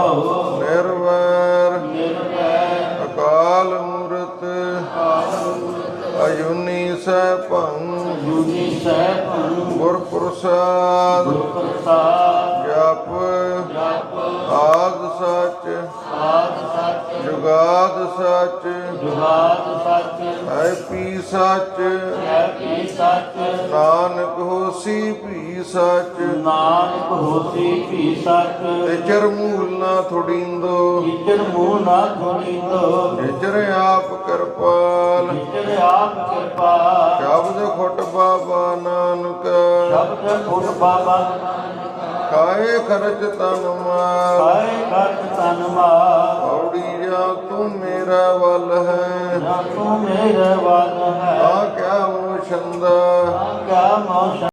ਭਉ ਨਿਰਵੈਰ। ਅਕਾਲ ਮੂਰਤ ਅਯੁਨੀ ਸੈ ਭੰ। ਜੁਨੀ ਸੈ ਭੰ। ਗੁਰ ਪ੍ਰਸਾਦ ਜਪ। ਜਪ। ਆਦ ਸਚ। ਆਦ ਸਚ। ਜੁਗਾਦ ਸਚ। ਜੁਗਾਦ ਸਚ। ਹੈ ਪੀ ਸਚ। ਹੈ ਪੀ ਸਚ। ਨਾਨਕ ਹੋ ਹੋਸੀ ਭੀ ਸੱਚ। ਨਾਨਕ ਹੋਸੀ ਭੀ ਸੱਚ। ਵਿਚਰ ਮੂਲ ਨਾ ਥੋੜੀਂਦੋ। ਵਿਚਰ ਮੂਹ ਨਾ ਥੋੜੀ ਤੋ ਵਿਚਰ ਆਪ ਕਿਰਪਾਲ। ਵਿਚਰ ਆਪ ਕਿਰਪਾ ਸ਼ਬਦ ਖੁੱਟ ਬਾਬਾ ਨਾਨਕ। ਸ਼ਬਦ ਫੁੱਟ ਬਾਬਾ ਕਾਏ ਖਰਚ ਤਨ ਮਾਰ। ਕਾਏ ਕਰਤ ਤਨ ਮਾ ਔੜੀ ਜਾ ਤੂੰ ਮੇਰਾ ਵੱਲ ਹੈ। ਨਾ ਤੂੰ ਮੇਰੇ ਵਾਦ ਹੈ। ਆ ਕਿਆ ਮੋਸ਼ੰਦਾ ਕਿਆ ਮੌਸਮ